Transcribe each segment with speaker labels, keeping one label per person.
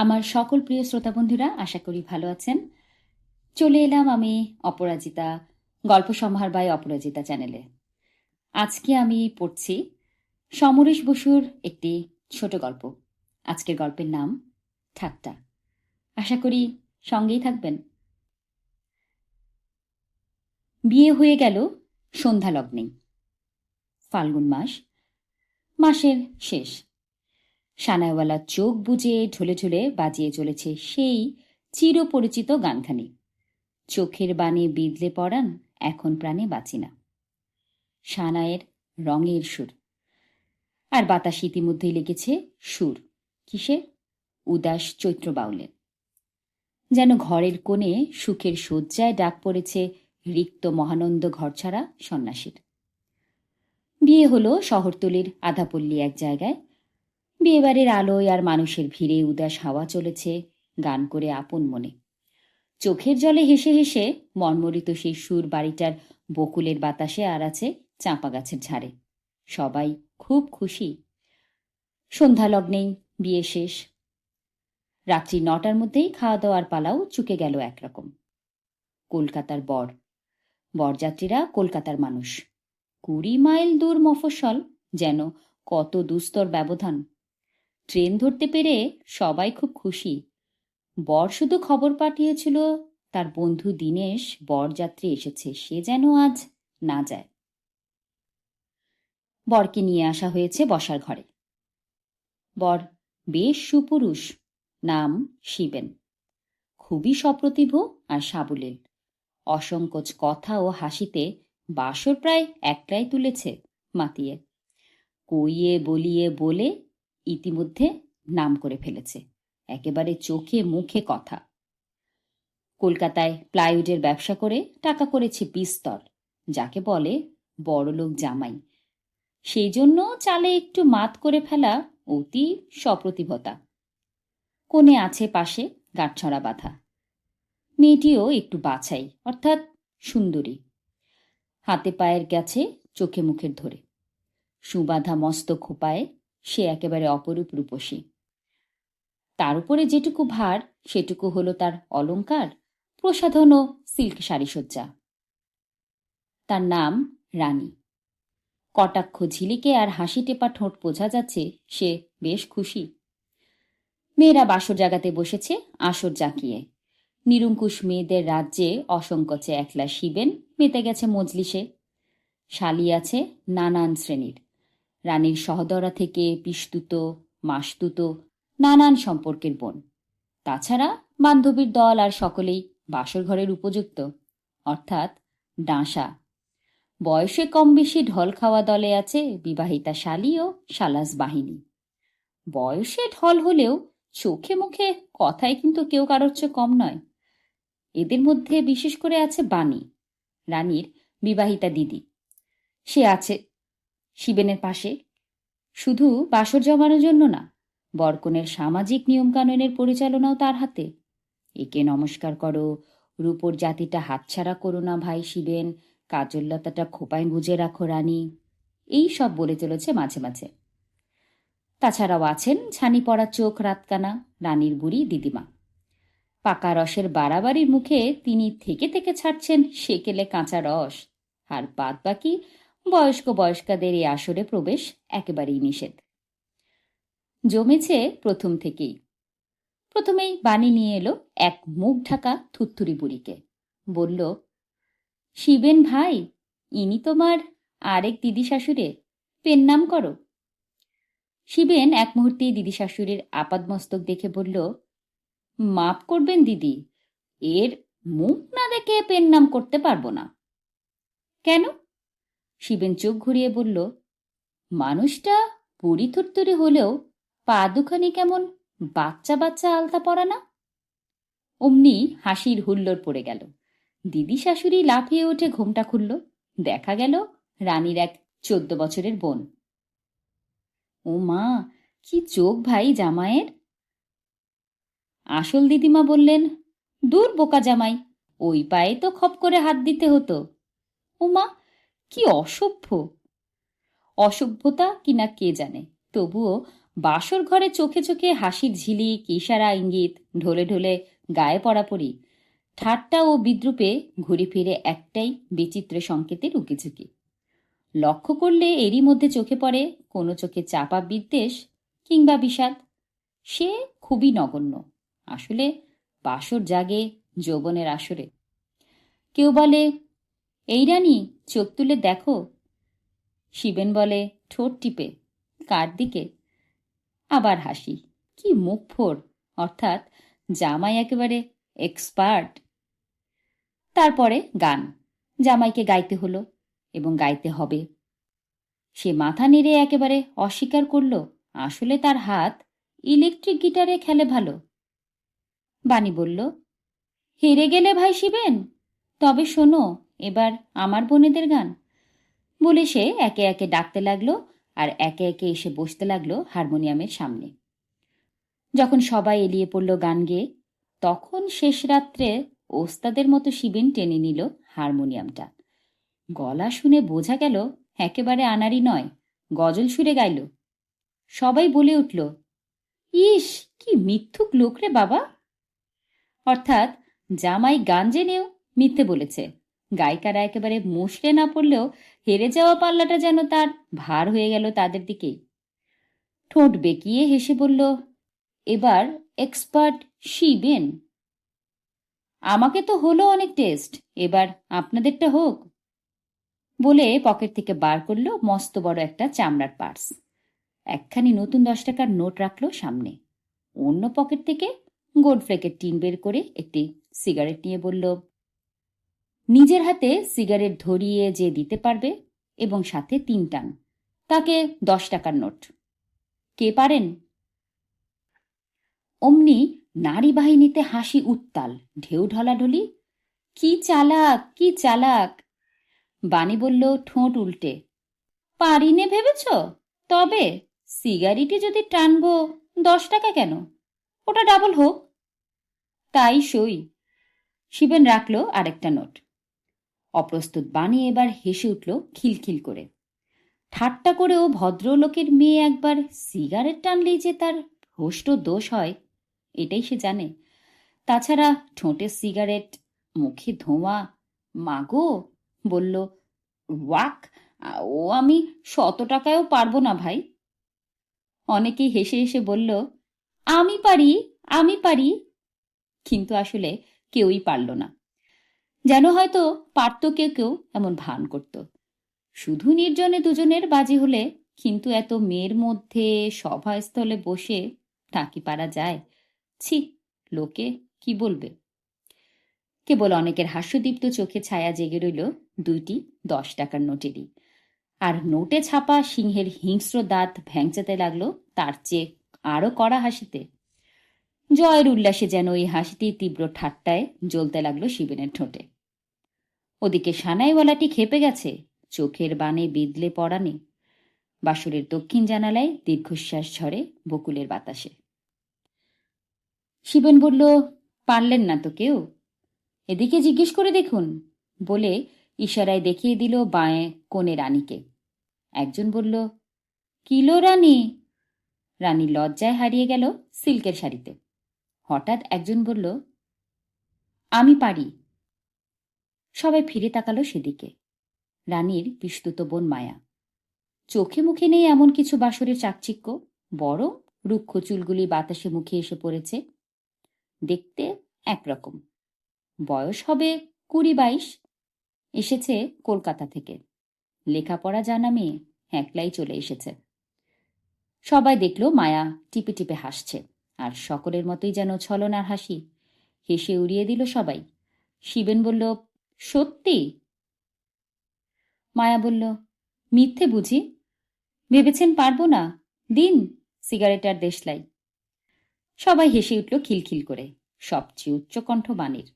Speaker 1: আমার সকল প্রিয় শ্রোতা বন্ধুরা আশা করি ভালো আছেন। চলে এলাম আমি অপরাজিতা, গল্প সম্ভার বাই অপরাজিতা চ্যানেলে। আজকে আমি পড়ছি সমরেশ বসুর একটি ছোট গল্প। আজকের গল্পের নাম ঠাট্টা। আশা করি সঙ্গেই থাকবেন। বিয়ে হয়ে গেল সন্ধ্যা লগ্নেই ফাল্গুন মাস, মাসের শেষ। সানায়ওয়ালা চোখ বুজে, ঢলে ঢলে বাজিয়ে চলেছে সেই চিরপরিচিত গানখানি। চোখের বানে বিদলে পড়ান এখন প্রাণে বাঁচি না। সানায়ের রঙের সুর। আর বাতাস ইতিমধ্যেই লেগেছে সুর। কিসে? উদাস চৈত্র বাউলের যেন ঘরের কোণে সুখের শয্যায় ডাক পড়েছে রিক্ত মহানন্দ ঘর ছাড়া সন্ন্যাসীর। বিয়ে হলো শহরতলির আধাপল্লী এক জায়গায়। বিয়েবাড়ির আলোয় আর মানুষের ভিড়ে উদাস হাওয়া চলেছে গান করে আপন মনে। চোখের জলে হেসে হেসে মর্মরিত সেই সুর বাড়িটার বকুলের বাতাসে আর আছে চাঁপা গাছের ঝাড়ে। সবাই খুব খুশি। সন্ধ্যা লগ্নেই বিয়ে শেষ। রাত্রি নটার মধ্যেই খাওয়া দাওয়ার পালাও চুকে গেল একরকম। কলকাতার বর। বরযাত্রীরা কলকাতার মানুষ। কুড়ি মাইল দূর মফস্বল যেন কত দুস্তর ব্যবধান। ট্রেন ধরতে পেরে সবাই খুব খুশি। বর শুধু খবর পাঠিয়েছিল, তার বন্ধু দীনেশ বরযাত্রী এসেছে, সে যেন আজ না যায়। বরকে নিয়ে আসা হয়েছে বসার ঘরে। বর, বেশ সুপুরুষ, নাম শিবেন। খুবই সপ্রতিভ আর সাবলীল। অসংকোচ কথা ও হাসিতে বাসর প্রায় একলাই তুলেছে মাতিয়ে। কইয়ে বলিয়ে বলে ইতিমধ্যে নাম করে ফেলেছে। একেবারে চোখে মুখে কথা। কলকাতায় প্লাইউডের ব্যবসা করে টাকা করেছে বিস্তর, যাকে বলে বড়লোক জামাই। সেই জন্য চালে একটু মাত করে ফেলা অতি সপ্রতিভতা। কোণে আছে পাশে গাঁটছড়া বাঁধা। মেয়েটিও একটু বাছাই, অর্থাৎ সুন্দরী। হাতে পায়ের গেছে চোখে মুখের ধরে। সুবাধা মস্ত খোপায় সে একেবারে অপরূপ রূপসী। তার উপরে যেটুকু ভার, সেটুকু হলো তার অলঙ্কার, প্রসাধন ও সিল্ক সারিসজ্জা। তার নাম রানী। কটাক্ষ ঝিলিকে আর হাসি টেপা ঠোঁট বোঝা যাচ্ছে সে বেশ খুশি। মেয়েরা বাসর জাগাতে বসেছে, আসর জাঁকিয়ে। নিরঙ্কুশ মেয়েদের রাজ্যে অসংকোচে একলা শিবেন, মেতে গেছে মজলিসে। শালি আছে নানান শ্রেণির। রানীর সহদরা থেকে পিস্তুত, মাসতুত, নানান সম্পর্কের বোন। তাছাড়া বান্ধবীর দল আর সকলেই বাসর ঘরের উপযুক্ত, অর্থাৎ ডাঁসা। বয়সে কম বেশি ঢল খাওয়া দলে আছে বিবাহিতা শালী ও সালাস বাহিনী। বয়সে ঢল হলেও চোখে মুখে কথায় কিন্তু কেউ কারোর চেয়ে কম নয়। এদের মধ্যে বিশেষ করে আছে বাণী, রানীর বিবাহিতা দিদি। সে আছে শিবেনের পাশে। শুধু বাসর জমানোর জন্য না, বরকনের সামাজিক নিয়মকানুনের পরিচালনাও তার হাতে। একে নমস্কার করো, রূপর জাতিটা হাতছাড়া করো না ভাই শিবেন, কাজল্লতাটা খোপায় গুজে রাখো রানী। এই সব বলে চলেছে মাঝে মাঝে। তাছাড়াও আছেন ছানি পড়া চোখ রাতকানা, রানীর বুড়ি দিদিমা। পাকা রসের বাড়াবাড়ির মুখে তিনি থেকে থেকে ছাড়ছেন সেকেলে কাঁচা রস। আর বাদ বাকি বয়স্ক বয়স্কাদের এই আসরে প্রবেশ একেবারেই নিষেধ। জমেছে প্রথম থেকেই। প্রথমেই বাণী নিয়ে এলো এক মুখ ঢাকা থুত্তুরি বুড়িকে। বলল, শিবেন ভাই, ইনি তোমার আরেক দিদি শাশুড়ে পেন নাম করো। শিবেন এক মুহূর্তেই দিদি শাশুড়ির আপাদমস্তক দেখে বলল, মাপ করবেন দিদি, এর মুখ না দেখে পেন নাম করতে পারব না। কেন? শিবেন চোখ ঘুরিয়ে বলল, মানুষটা পুরি থুরতুরি হলেও পা দুখানি কেমন বাচ্চা বাচ্চা আলতা পরা না? অমনি হাসির হুল্লোড় পড়ে গেল। দিদি শাশুড়ি লাফিয়ে উঠে ঘোমটা খুলল। দেখা গেল রানীর এক চোদ্দ বছরের বোন। ও মা, কি চোখ ভাই জামাইয়ের? আসল দিদিমা বললেন, দূর বোকা জামাই, ওই পায়ে তো খপ করে হাত দিতে হতো। ও মা কি অসভ্য? অসভ্যতা কিনা কে জানে? তবুও বাসর ঘরে চোখে চোখে হাসির ঝিলিক, ইশারা, ইঙ্গিত, ঢোলে ঢোলে গায়ে পড়াপড়ি ঠাট্টা ও বিদ্রুপে ঘুরে ফিরে একটাই বিচিত্র সংকেতের উকিঝুঁকি। লক্ষ্য করলে এরই মধ্যে চোখে পড়ে কোনো চোখে চাপা বিদ্বেষ কিংবা বিষাদ। সে খুবই নগণ্য। আসলে বাসর জাগে যৌবনের আসরে। কেউ বলে এই রানী, চোখ তুলে দেখো। শিবেন বলে, ঠোঁট টিপে, কার দিকে? আবার হাসি, কি মুখ ফোর, অর্থাৎ জামাই একেবারে এক্সপার্ট তারপরে গান, জামাইকে গাইতে হলো, এবং গাইতে হবে। সে মাথা নেড়ে একেবারে অস্বীকার করল, আসলে তার হাত ইলেকট্রিক গিটারে খেলে ভালো। বাণী বলল, হেরে গেলে ভাই শিবেন, তবে শোনো এবার আমার বোনেদের গান। বলে সে একে একে ডাকতে লাগল আর একে একে এসে বসতে লাগল হারমোনিয়ামের সামনে। যখন সবাই এলিয়ে পড়ল গান গেয়ে, তখন শেষ রাত্রে ওস্তাদের মতো শিবেন টেনে নিল হারমোনিয়ামটা। গলা শুনে বোঝা গেল একেবারে আনারি নয়, গজল সুরে গাইল। সবাই বলে উঠল, ইস, কি মিথ্যুক লোক রে বাবা। অর্থাৎ, জামাই গান জেনেও মিথ্যে বলেছে। গায়িকারা একেবারে মুশড়ে না পড়লেও হেরে যাওয়া পাল্লাটা যেন তার ভার হয়ে গেল তাদের দিকেই ঠোঁট বেঁকিয়ে হেসে বলল, এবার এক্সপার্ট শিবেন আমাকে তো হলো অনেক টেস্ট, এবার আপনাদেরটা হোক। বলে পকেট থেকে বার করল মস্ত বড় একটা চামড়ার পার্স। একখানি নতুন দশ টাকার নোট রাখল সামনে। অন্য পকেট থেকে গোল্ড ফ্লেকের টিন বের করে একটি সিগারেট নিয়ে বলল নিজের হাতে সিগারেট ধরিয়ে যে দিতে পারবে এবং সাথে তিন টান। তাকে দশ টাকার নোট। কে পারেন? অমনি নারী বাহিনীতে হাসি উত্তাল, ঢেউ ঢলাঢলি, কি চালাক কি চালাক? বাণী বলল ঠোঁট উল্টে, পারিনে ভেবেছ? তবে সিগারেটই যদি টানবো, দশ টাকা কেন? ওটা ডাবল হোক। তাই সই। শিবেন রাখল আরেকটা নোট। অপ্রস্তুত বাণী এবার হেসে উঠল খিলখিল করে। ঠাট্টা করেও ভদ্রলোকের মেয়ে একবার সিগারেট টানলেই যে তার ভ্রষ্ট দোষ হয়, এটাই সে জানে। তাছাড়া ঠোঁটে সিগারেট, মুখে ধোঁয়া, মাগো, বলল, ওয়াক, ও আমি শত টাকায়ও পারব না ভাই। অনেকেই হেসে হেসে বলল, আমি পারি আমি পারি। কিন্তু আসলে কেউই পারল না। যেন হয়তো পারত কেউ কেউ এমন ভান করত। শুধু নির্জনে দুজনের বাজি হলে কিন্তু এত মেয়ের মধ্যে সভাস্থলে বসে টাকি পারা যায়। ছি, লোকে কি বলবে? কেবল অনেকের হাস্যদীপ্ত চোখে ছায়া জেগে রইল দুইটি দশ টাকার নোটেরই। আর নোটে ছাপা সিংহের হিংস্র দাঁত ভ্যাংচাতে লাগল তার চেয়ে আরও কড়া হাসিতে। জয়ের উল্লাসে যেন ওই হাসিটি তীব্র ঠাট্টায় জ্বলতে লাগল শিবেনের ঠোঁটে। ওদিকে সানাইওয়ালাটি খেপে গেছে, চোখের বানে বিদলে পড়ানে বাসুরের দক্ষিণ জানালায় দীর্ঘশ্বাস ঝরে বকুলের বাতাসে। শিবেন বলল, পারলেন না তো কেউ? এদিকে জিজ্ঞেস করে দেখুন, বলে ইশারায় দেখিয়ে দিল বাঁয়ে কোণে রানীকে। একজন বলল কিলো রানী? রানী লজ্জায় হারিয়ে গেল সিল্কের শাড়িতে। হঠাৎ একজন বলল, আমি পারি। সবাই ফিরে তাকালো সেদিকে। রানীর বিস্তুত বোন মায়া। চোখে মুখে নেই এমন কিছু বাসরের চাকচিক্য? বড়, রুক্ষ চুলগুলি বাতাসে মুখে এসে পড়েছে। দেখতে একরকম। বয়স হবে কুড়ি বাইশ। এসেছে কলকাতা থেকে। লেখাপড়া জানা মেয়ে, একলাই চলে এসেছে। সবাই দেখল মায়া টিপে টিপে হাসছে। আর সকলের মতোই যেন ছলনার হাসি। হেসে উড়িয়ে দিল সবাই। শিবেন বলল সত্যি? মায়া বলল, মিথ্যে বুঝি। ভেবেছেন পারব না। দিন, সিগারেট আর দেশলাই। সবাই হেসে উঠল খিলখিল করে। সবচেয়ে উচ্চকণ্ঠ বাণীর।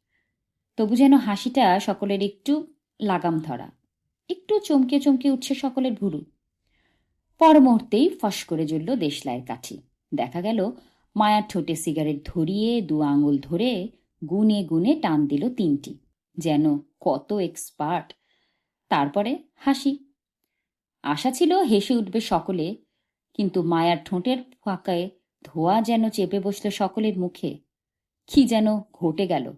Speaker 1: তবু যেন হাসিটা সকলের একটু লাগাম ধরা। একটু চমকে চমকে উঠছে সকলের ভুরু। পর মুহূর্তেই ফস করে জ্বলল দেশলাইয়ের কাঠি। দেখা গেল, মায়ার ঠোঁটে সিগারেট ধরিয়ে দু আঙুল ধরে গুনে গুনে টান দিল তিনটি। যেন কত এক্সপার্ট তারপরে হাসি। আশা ছিল হেসে উঠবে সকলে, কিন্তু মায়ার ঠোঁটের ফাঁকায় ধোয়া যেন চেপে বসল সকলের মুখে। কি যেন ঘটে গেল।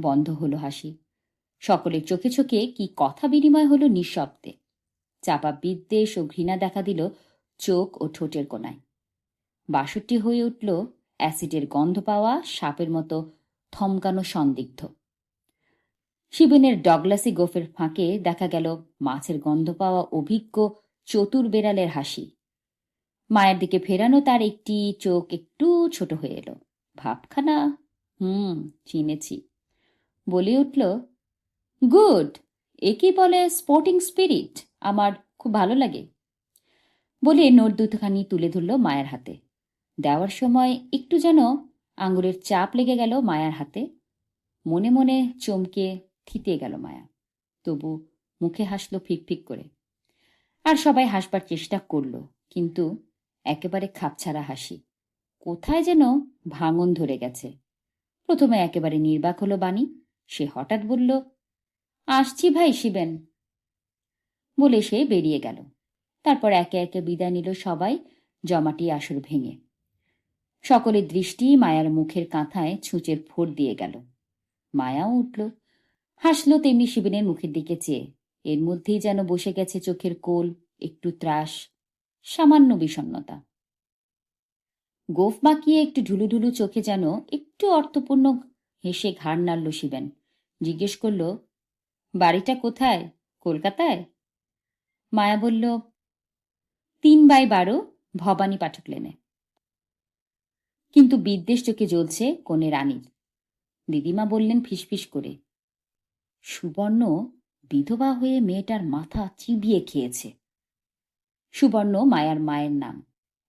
Speaker 1: বন্ধ হলো হাসি। সকলের চোখে চোখে কি কথা বিনিময় হলো নিঃশব্দে। চাপা বিদ্বেষ ও ঘৃণা দেখা দিল চোখ ও ঠোঁটের কোনায় বাষট্টি হয়ে উঠল অ্যাসিডের গন্ধ পাওয়া সাপের মতো থমকানো সন্দিগ্ধ। শিবেনের ডগলাসি গোফের ফাঁকে দেখা গেল মাছের গন্ধ পাওয়া অভিজ্ঞ চতুর বেড়ালের হাসি। মায়ের দিকে ফেরানো তার একটি চোখ একটু ছোট হয়ে এলো। ভাবখানা, হুম, চিনেছি। বলে উঠল, গুড একে বলে স্পোর্টিং স্পিরিট? আমার খুব ভালো লাগে। বলে নোট দুটোখানি তুলে ধরল মায়ের হাতে। দেওয়ার সময় একটু যেন আঙুলের চাপ লেগে গেল মায়ার হাতে। মনে মনে চমকে থিতে গেল মায়া। তবু মুখে হাসলো ফিক করে। আর সবাই হাসবার চেষ্টা করল, কিন্তু একেবারে খাপছাড়া হাসি। কোথায় যেন ভাঙন ধরে গেছে। প্রথমে একেবারে নির্বাক হলো বাণী। সে হঠাৎ বলল, আসছি ভাই শিবেন। বলে সে বেরিয়ে গেল। তারপর একে একে বিদায় নিল সবাই, জমাটি আসর ভেঙে। সকলের দৃষ্টি মায়ার মুখের কাঁথায় ছুঁচের ফোর দিয়ে গেল। মায়াও উঠল। হাসল তেমনি শিবেনের মুখের দিকে চেয়ে। এর মধ্যেই যেন বসে গেছে চোখের কোল, একটু ত্রাস, সামান্য বিষণ্নতা গোফ বাঁকিয়ে একটু ঢুলুঢুলু চোখে যেন একটু অর্থপূর্ণ হেসে ঘাড় নাড়ল শিবেন। জিজ্ঞেস করল, বাড়িটা কোথায়? কলকাতায়? মায়া বলল, তিন বাই বারো ভবানী পাঠক লেনে। কিন্তু বিদ্বেষ চোখে জ্বলছে কনে রানীর। দিদিমা বললেন ফিসফিস করে। সুবর্ণ বিধবা হয়ে মেয়েটার মাথা চিবিয়ে খেয়েছে। সুবর্ণ মায়ার মায়ের নাম।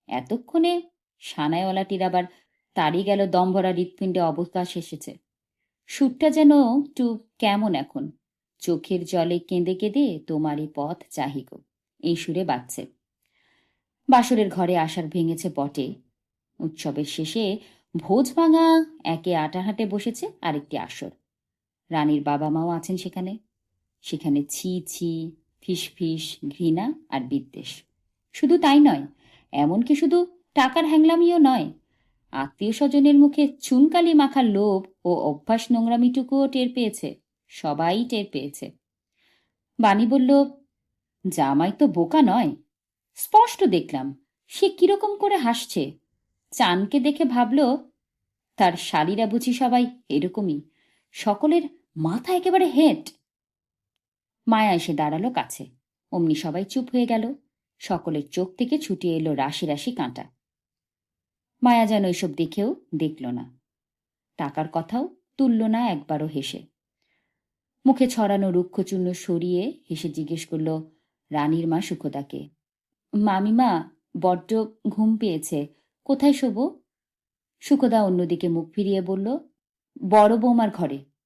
Speaker 1: এতক্ষণে সানায়ওয়ালাটির আবার তারই গেল দমভরা হৃৎপিণ্ডে অবকাশ এসেছে। সুরটা যেন একটু কেমন এখন। চোখের জলে কেঁদে কেঁদে তোমারই পথ চাহিগ এই সুরে বাজছে। বাসরের ঘরে আসার ভেঙেছে বটে। উৎসবের শেষে ভোজ ভাঙা একে আটাহাটে বসেছে আরেকটি আসর। রানীর বাবা মাও আছেন সেখানে। সেখানে ছি ছি, ফিস ফিস, ঘৃণা আর বিদ্বেষ। শুধু তাই নয়, এমনকি শুধু টাকার হ্যাংলামিও নয় আত্মীয় স্বজনের মুখে চুনকালি মাখার লোভ ও অভ্যাস নোংরামিটুকুও টের পেয়েছে, সবাই টের পেয়েছে। বাণী বলল, জামাই তো বোকা নয়। স্পষ্ট দেখলাম, সে কীরকম করে হাসছে। চানকে দেখে ভাবল, তার শালিরা বুঝি সবাই এরকমই। সকলের মাথা একেবারে হেঁট। মায়া এসে দাঁড়াল কাছে। অমনি সবাই চুপ হয়ে গেল। সকলের চোখ থেকে ছুটিয়ে এলো রাশি রাশি কাঁটা। মায়া যেন এসব দেখেও দেখল না। টাকার কথাও তুলল না একবারও হেসে। মুখে ছড়ানো রুক্ষচূর্ণ সরিয়ে হেসে জিজ্ঞেস করল, রানীর মা সুখদাকে মামিমা, বড্ড ঘুম পেয়েছে। কোথায় শোবো? সুখদা অন্যদিকে মুখ ফিরিয়ে বলল, বড় বৌমার ঘরে।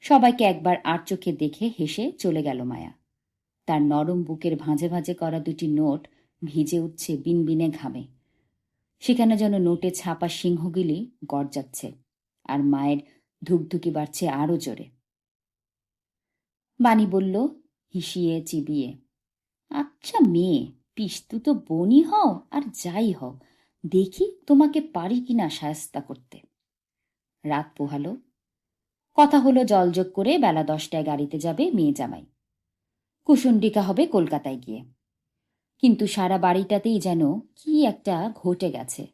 Speaker 1: সবাইকে একবার আর চোখে দেখে হেসে চলে গেল মায়া। তার নরম বুকের ভাঁজে ভাঁজে করা দুটি নোট ভিজে উঠছে বিনবিনে ঘামে। সেখানে যেন নোটে ছাপা সিংহগুলি গরজাচ্ছে আর মায়ের ধুকধুকি বাড়ছে আরও জোরে। বাণী বলল, হিসিয়ে চিবিয়ে। আচ্ছা মেয়ে, পিস্তু তো বনি হও আর যাই হও, দেখি তোমাকে পারি কিনা সায়স্তা করতে। রাত পোহালো কথা হলো জলযোগ করে বেলা দশটায় গাড়িতে যাবে মেয়ে জামাই। কুসুন্ডিকা হবে কলকাতায় গিয়ে। কিন্তু সারা বাড়িটাতেই যেন কি একটা ঘটে গেছে।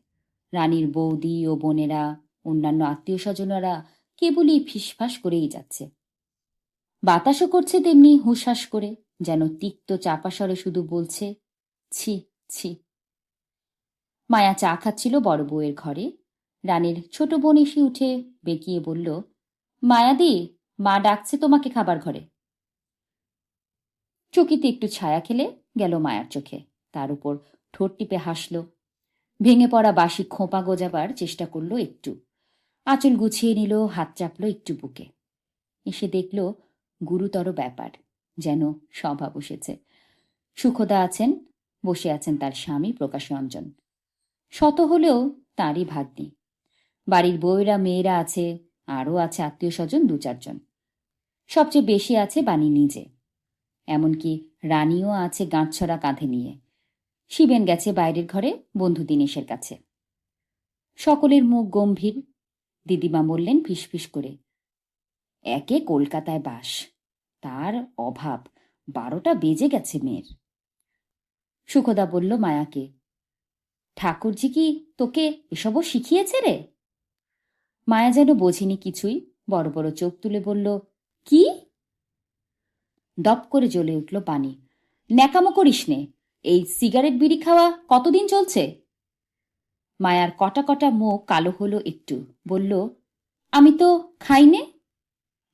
Speaker 1: রানীর বৌদি ও বোনেরা, অন্যান্য আত্মীয় স্বজনেরা কেবলই ফিসফাস করেই যাচ্ছে। বাতাসও করছে তেমনি হুশাস করে, যেন তিক্ত চাপাসরে শুধু বলছে, ছি ছি। মায়া চা খাচ্ছিল বড় বউয়ের ঘরে। রানীর ছোট বোন এসে উঠে বেঁকিয়ে বলল মায়াদি, মা ডাকছে তোমাকে খাবার ঘরে। চকিতে একটু ছায়া খেলে গেল মায়ার চোখে। তার উপর ঠোঁট টিপে হাসল। ভেঙে পড়া বাসি খোঁপা গোজাবার চেষ্টা করল একটু। আঁচল গুছিয়ে নিল, হাত চাপলো একটু বুকে। এসে দেখল গুরুতর ব্যাপার, যেন সভা বসেছে সুখদা আছেন, বসে আছেন তার স্বামী প্রকাশ রঞ্জন শত হলেও তাঁরই ভাগ্নি। বাড়ির বউয়েরা, মেয়েরা আছে আরও আছে আত্মীয় স্বজন দু চারজন। সবচেয়ে বেশি আছে বাণী নিজে। এমনকি রানীও আছে গাঁটছড়া কাঁধে নিয়ে। শিবেন গেছে বাইরের ঘরে, বন্ধু দিনেশের কাছে। সকলের মুখ গম্ভীর। দিদিমা বললেন ফিসফিস করে, একে কলকাতায় বাস। তার অভাব, বারোটা বেজে গেছে মেয়ের। সুখদা বলল মায়াকে, ঠাকুরজি কি তোকে এসবও শিখিয়েছে রে? মায়া যেন বোঝেনি কিছুই, বড় বড় চোখ তুলে বলল, কি? দপ করে জ্বলে উঠল পানি। ন্যাকামো করিস নে, এই সিগারেট বিড়ি খাওয়া কতদিন চলছে? মায়ার কটা কটা মুখ কালো হলো একটু, বলল, আমি তো খাইনে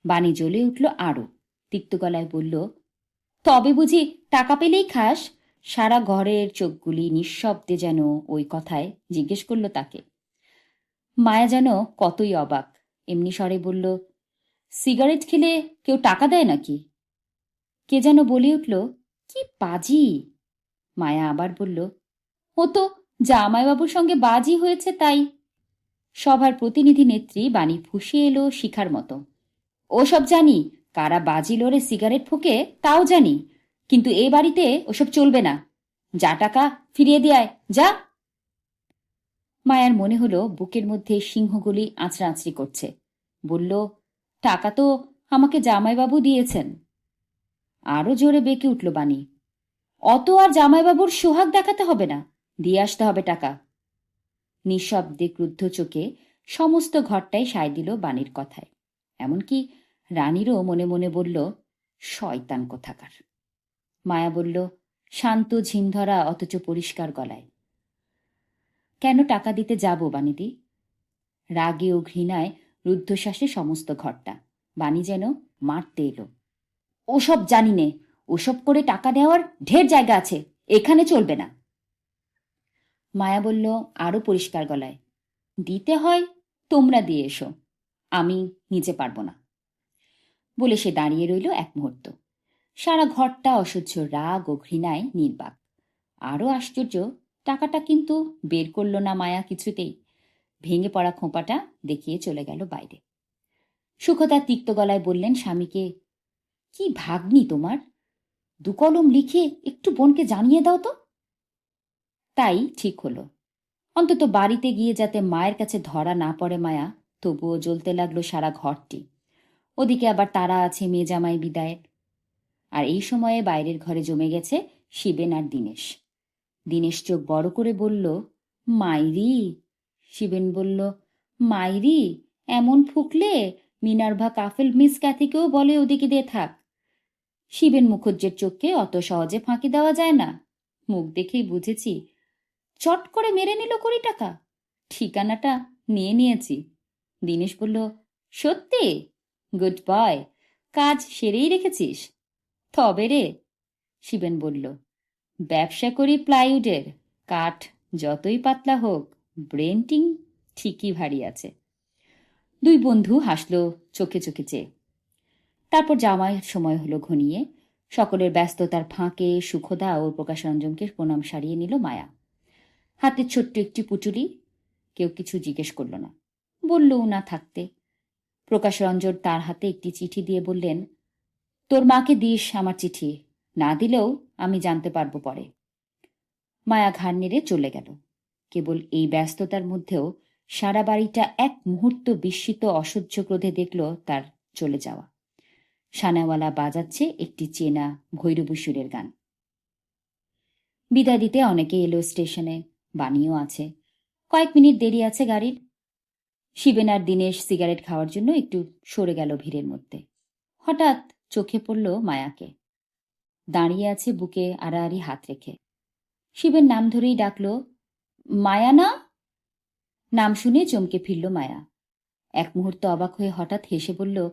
Speaker 1: বাণী জ্বলে উঠল আরও, তিক্ত গলায় বলল, তবে বুঝি টাকা পেলেই খাস? সারা ঘরের চোখগুলি নিঃশব্দে যেন ওই কথায় জিজ্ঞেস করল তাকে। মায়া যেন কতই অবাক। এমনি স্বরে বলল, সিগারেট খেলে কেউ টাকা দেয় নাকি? কে যেন বলে উঠল, কি পাজি? মায়া আবার বলল, ও তো জামাইবাবুর সঙ্গে বাজি হয়েছে তাই। সভার প্রতিনিধি নেত্রী বাণী ফুসে এলো শিখার মতো। ওসব জানি, কারা বাজি লড়ে সিগারেট ফুকে তাও জানি, কিন্তু এ বাড়িতে ওসব চলবে না। যা টাকা ফিরিয়ে দেয় যা। মায়ার মনে হলো বুকের মধ্যে সিংহগুলি আঁচড়া আঁচড়ি করছে। বলল, টাকা তো আমাকে জামাইবাবু দিয়েছেন। আরও জোরে বেঁকে উঠল বাণী, অত আর জামাইবাবুর সোহাগ দেখাতে হবে না, দিয়ে আসতে হবে টাকা। নিঃশব্দে ক্রুদ্ধ চোখে সমস্ত ঘরটাই সায় দিল বাণীর কথায়। এমনকি রানীরও মনে মনে বলল, শয়তান কোথাকার? মায়া বলল, শান্ত ঝিমধরা অথচ পরিষ্কার গলায়। কেন টাকা দিতে যাব, বাণীদি? রাগে ও ঘৃণায় রুদ্ধশ্বাসে সমস্ত ঘরটা। বাণী যেন মারতে এলো। ওসব জানি নে, ওসব করে টাকা দেওয়ার ঢের জায়গা আছে, এখানে চলবে না। মায়া বলল, আরও পরিষ্কার গলায়, দিতে হয়, তোমরা দিয়ে এসো, আমি নিজে পারব না। বলে সে দাঁড়িয়ে রইল এক মুহূর্ত। সারা ঘরটা অসহ্য রাগ ও ঘৃণায় নির্বাক। আরও আশ্চর্য টাকাটা কিন্তু বের করল না মায়া কিছুতেই। ভেঙে পড়া খোঁপাটা দেখিয়ে চলে গেল বাইরে। সুখতা তিক্ত গলায় বললেন, স্বামীকে, কি ভাগ্নি তোমার? দু কলম লিখে একটু বোনকে জানিয়ে দাও তো। তাই ঠিক হলো। অন্তত বাড়িতে গিয়ে যাতে মায়ের কাছে ধরা না পড়ে মায়া, তবুও জ্বলতে লাগল সারা ঘরটি। ওদিকে আবার তারা আছে মেয়ে জামাই বিদায়ের। আর এই সময়ে বাইরের ঘরে জমে গেছে শিবেন আর দিনেশ। দিনেশ চোখ বড় করে বলল, মাইরি। শিবেন বলল, মাইরি, এমন ফুকলে মিনার্ভা কাফেল মিস ক্যাথিকেও বলে ওদিকে দিয়ে থাক। শিবেন মুখুজ্জের চোখকে অত সহজে ফাঁকি দেওয়া যায় না। মুখ দেখেই বুঝেছি, চট করে মেরে নিল কুড়ি টাকা। ঠিকানাটা নিয়ে নিয়েছি। দীনেশ বলল, সত্যি? গুড বয়, কাজ সেরেই রেখেছিস। তবে রে, শিবেন বলল ব্যবসা করি প্লাইউডের। কাঠ যতই পাতলা হোক, ব্রেন্টিং ঠিকই ভারী আছে। দুই বন্ধু হাসল চোখে চোখে চেয়ে। তারপর জামাইয়ের সময় হলো ঘনিয়ে। সকলের ব্যস্ততার ফাঁকে সুখদা ও প্রকাশ রঞ্জনকে প্রণাম সারিয়ে নিল মায়া। হাতে ছোট্ট একটি পুটুলি, কেউ কিছু জিজ্ঞেস করল না। বললও না থাকতে। প্রকাশ রঞ্জন তার হাতে একটি চিঠি দিয়ে বললেন, তোর মাকে দিস আমার চিঠি। না দিলেও আমি জানতে পারব পরে। মায়া ঘাড় নেড়ে চলে গেল। কেবল এই ব্যস্ততার মধ্যেও সারা বাড়িটা এক মুহূর্ত বিস্মিত, অসহ্য ক্রোধে দেখল তার চলে যাওয়া। সানাওয়ালা বাজাচ্ছে একটি চেনা ভৈরবী সুরের গান। বিদায় দিতে অনেকে এলো স্টেশনে বানিও আছে। কয়েক মিনিট দেরি আছে গাড়ির। শিবেন আর দিনেশ সিগারেট খাওয়ার জন্য একটু সরে গেল ভিড়ের মধ্যে। হঠাৎ চোখে পড়ল মায়াকে। দাঁড়িয়ে আছে বুকে আড়াআড়ি হাত রেখে। শিবের নাম ধরেই ডাকল, মায়া না? নাম শুনে চমকে ফিরল মায়া। এক মুহূর্ত অবাক হয়ে হঠাৎ হেসে বলল,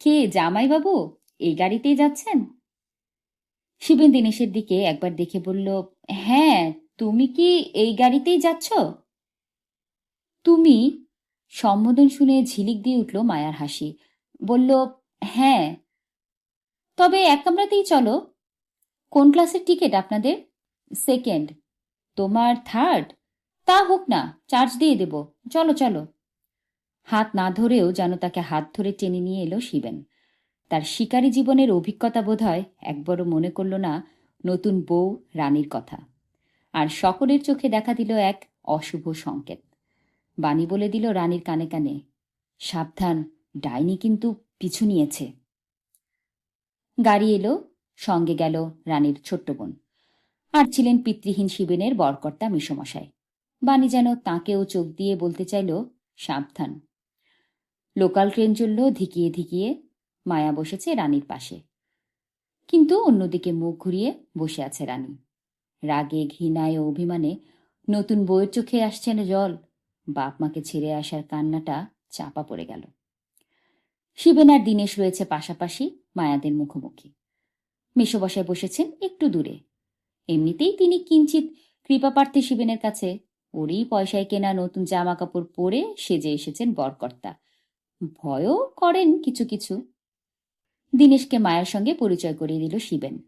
Speaker 1: কে জামাই বাবু এই গাড়িতেই যাচ্ছেন? শিবেন দিনেশের দিকে একবার দেখে বলল হ্যাঁ তুমি কি এই গাড়িতেই যাচ্ছ? তুমি? সম্বোধন শুনে ঝিলিক দিয়ে উঠল মায়ার হাসি। বলল হ্যাঁ তবে এক কামরাতেই চলো। কোন ক্লাসের টিকিট আপনাদের? সেকেন্ড। তোমার থার্ড? তা হোক না, চার্জ দিয়ে দেব। চলো চলো। হাত না ধরেও যেন তাকে হাত ধরে টেনে নিয়ে এলো শিবেন। তার শিকারী জীবনের অভিজ্ঞতা বোধ হয় একবারও মনে করল না, নতুন বউ রানীর কথা। আর সকলের চোখে দেখা দিল এক অশুভ সংকেত। বাণী বলে দিল রানীর কানে কানে, সাবধান, ডাইনি কিন্তু পিছু নিয়েছে। গাড়ি এলো। সঙ্গে গেল রানীর ছোট্ট বোন। আর ছিলেন পিতৃহীন শিবেনের বরকর্তা মিশমশাই। বাণী যেন তাঁকেও চোখ দিয়ে বলতে চাইল, সাবধান। লোকাল ট্রেন চলল, ধিকিয়ে ধিকিয়ে মায়া বসেছে রানীর পাশে। কিন্তু অন্যদিকে মুখ ঘুরিয়ে বসে আছে রানী। রাগে, ঘৃণায় ও অভিমানে নতুন বইয়ের চোখে আসছে না জল। বাপ মাকে ছেড়ে আসার কান্নাটা চাপা পড়ে গেল। শিবেন আর দীনেশ রয়েছে পাশাপাশি মায়াদের মুখোমুখি। মেষবসায় বসেছেন একটু দূরে। এমনিতেই তিনি কিঞ্চিত কৃপা পার্থে শিবেনের কাছে ওরই পয়সায় কেনা নতুন জামা কাপড় পরে সেজে এসেছেন বরকর্তা। ভয়ও করেন কিছু কিছু। দীনেশকে মায়ের সঙ্গে পরিচয় করিয়ে দিল শিবেন।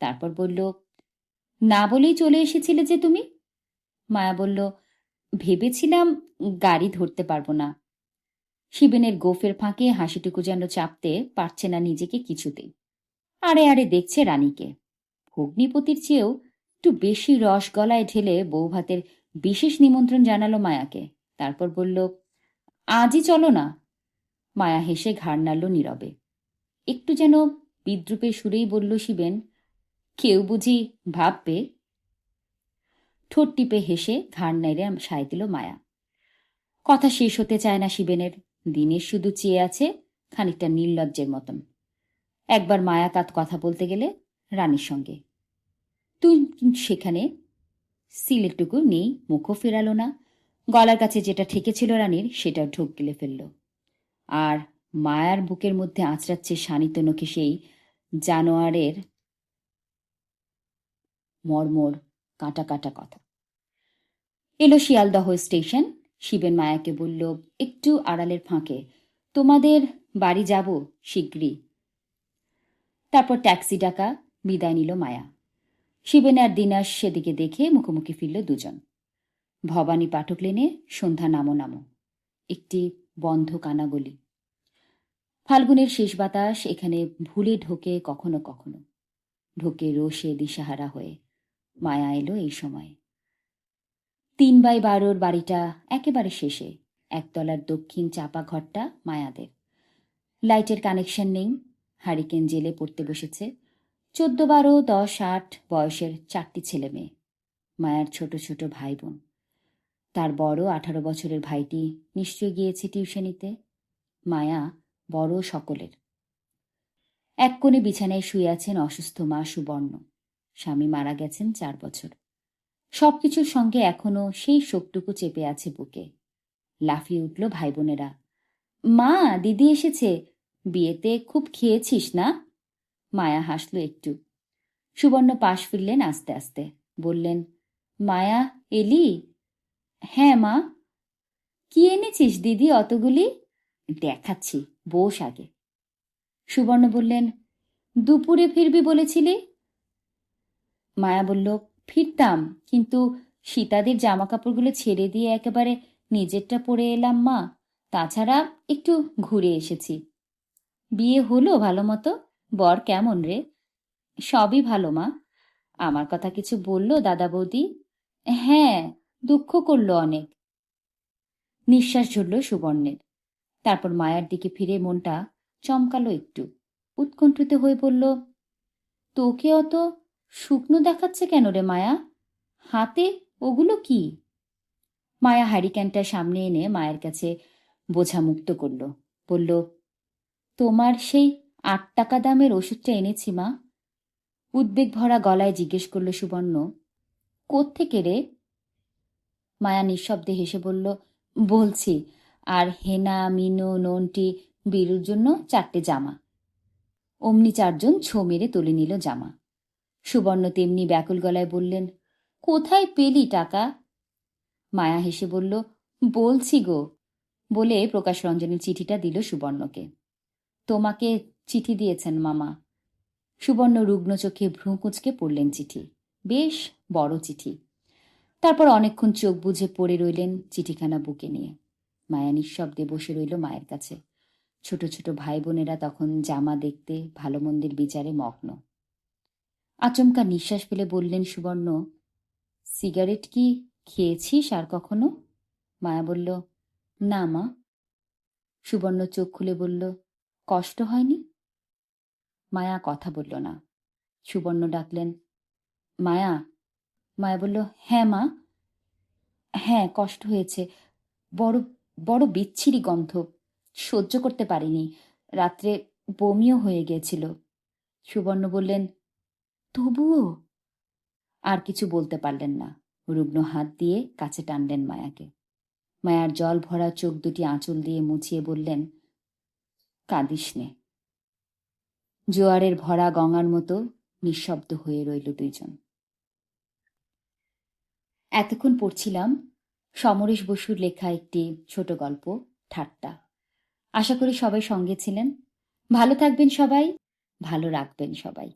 Speaker 1: তারপর বলল, না বলেই চলে এসেছিলে যে তুমি? মায়া বলল, ভেবেছিলাম গাড়ি ধরতে পারব না। শিবেনের গোফের ফাঁকে হাসিটুকু যেন চাপতে পারছে না নিজেকে কিছুতেই। আরে আরে দেখছে রানীকে। ভগ্নিপতির চেয়েও একটু বেশি রস গলায় ঢেলে বউ ভাতের বিশেষ নিমন্ত্রণ জানালো মায়াকে। তারপর বলল, আজই চলো না। মায়া হেসে ঘাড় নাড়ল নীরবে। একটু যেন বিদ্রুপের সুরেই বলল শিবেন, কেউ বুঝি ভাববে? ঠোঁট টিপে হেসে ঘাড় নাইড়ে সায় দিল মায়া। কথা শেষ হতে চায় না শিবেনের। দিনের শুধু চেয়ে আছে খানিকটা নির্লজ্জের মতন। একবার মায়া মায়াকাত কথা বলতে গেলে রানীর সঙ্গে। তুই সেখানে? সিলেটুকু নেই, মুখও ফেরালো না। গলার কাছে যেটা ঠেকেছিল রানীর, সেটা ঢোক গিলে ফেলল। আর মায়ার বুকের মধ্যে আঁচড়াচ্ছে শানিত নখে সেই জানোয়ারের মর্মর কাটা কাটা কথা। এলো শিয়ালদহ স্টেশন। শিবেন মায়াকে বলল, একটু আড়ালের ফাঁকে। তোমাদের বাড়ি যাব শীঘ্রই তারপর ট্যাক্সি ডাকা বিদায় নিল মায়া। শিবেন আর দিনাস সেদিকে দেখে মুখোমুখি ফিরল দুজন। ভবানী পাঠক লেনে সন্ধ্যা নামো নামো, একটি বন্ধ কানাগলি। ফাল্গুনের শেষ বাতাস এখানে ভুলে ঢোকে কখনো কখনো। ঢোকে রোষে দিশাহারা হয়ে মায়া এলো এই সময়। তিন বাই বারোর বাড়িটা একেবারে শেষে, একতলার দক্ষিণ চাপা ঘরটা মায়াদের। লাইটের কানেকশন নেই হারিকেন জেলে পড়তে বসেছে। চোদ্দ বারো দশ আট বয়সের চারটি ছেলে মেয়ে, মায়ার ছোট ছোট ভাই বোন তার বড় আঠারো বছরের ভাইটি নিশ্চয় গিয়েছে টিউশনিতে। মায়া বড় সকলের। এক কোণে বিছানায় শুয়ে আছেন অসুস্থ মা সুবর্ণ। স্বামী মারা গেছেন চার বছর। সবকিছুর সঙ্গে এখনও সেই শোকটুকু চেপে আছে বুকে। লাফিয়ে উঠল ভাই বোনেরা মা, দিদি এসেছে। বিয়েতে খুব খেয়েছিস না? মায়া হাসল একটু। সুবর্ণ পাশ ফিরলেন আস্তে আস্তে। বললেন, মায়া, এলি? হ্যাঁ মা। কি এনেছিস দিদি অতগুলি? দেখাচ্ছি, বস আগে। সুবর্ণ বললেন, দুপুরে ফিরবি বলেছিলি? মায়া বলল, ফিরতাম, কিন্তু সীতাদের জামা কাপড়গুলো ছেড়ে দিয়ে একেবারে নিজেরটা পরে এলাম, মা। তাছাড়া একটু ঘুরে এসেছি। বিয়ে হলো ভালো মতো? বর কেমন রে? সবই ভালো, মা। আমার কথা কিছু বলল দাদা বৌদি? হ্যাঁ দুঃখ করল অনেক। নিঃশ্বাস ঝরল সুবর্ণের। তারপর মায়ার দিকে ফিরে মনটা চমকালো একটু। উৎকণ্ঠিত হয়ে বলল, তোকে অত শুকনো দেখাচ্ছে কেন রে মায়া? হাতে ওগুলো কি? মায়া হারিক্যানটা সামনে এনে মায়ের কাছে বোঝা মুক্ত করল। বলল তোমার সেই আট টাকা দামের ওষুধটা এনেছি, মা। উদ্বেগ ভরা গলায় জিজ্ঞেস করল সুবর্ণ। কোত্থেকে রে? মায়া নিঃশব্দে হেসে বলল, বলছি, আর হেনা, মিনু, নন্টি বীরুর জন্য চারটে জামা। অমনি চারজন ছো মেরে তুলে নিল জামা। সুবর্ণ তেমনি ব্যাকুল গলায় বললেন, কোথায় পেলি টাকা? মায়া হেসে বলল, বলছি গো, বলে প্রকাশ রঞ্জনের চিঠিটা দিল সুবর্ণকে। তোমাকে চিঠি দিয়েছেন মামা। সুবর্ণ রুগ্ন চোখে ভ্রু কুঁচকে পড়লেন চিঠি। বেশ বড় চিঠি। তারপর অনেকক্ষণ চোখ বুঝে পড়ে রইলেন চিঠিখানা বুকে নিয়ে। মায়া নিঃশব্দে বসে রইল মায়ের কাছে। ছোট ছোট ভাই বোনেরা তখন জামা দেখতে, ভালো মন্দির বিচারে মগ্ন। আচমকা নিঃশ্বাস ফেলে বললেন, সুবর্ণ, সিগারেট কি খেয়েছিস আর কখনো? মায়া বলল, না মা। সুবর্ণ চোখ খুলে বলল কষ্ট হয়নি? মায়া কথা বলল না। সুবর্ণ ডাকলেন, মায়া। মায়া বলল হ্যাঁ মা। হ্যাঁ কষ্ট হয়েছে। বড় বড় বিচ্ছিরি গন্ধ। সহ্য করতে পারিনি। রাত্রে বমিও হয়ে গিয়েছিল। সুবর্ণ বললেন, তবুও? আর কিছু বলতে পারলেন না। রুগ্ন হাত দিয়ে কাছে টানলেন মায়াকে। মায়ার জল ভরা চোখ দুটি আঁচল দিয়ে মুছিয়ে বললেন কাঁদিস নে। জোয়ারের ভরা গঙ্গার মতো নিঃশব্দ হয়ে রইল দুইজন। এতক্ষণ পড়ছিলাম সমরেশ বসুর লেখা একটি ছোট গল্প, ঠাট্টা। আশা করি সবাই সঙ্গে ছিলেন। ভালো থাকবেন সবাই, ভালো রাখবেন সবাই।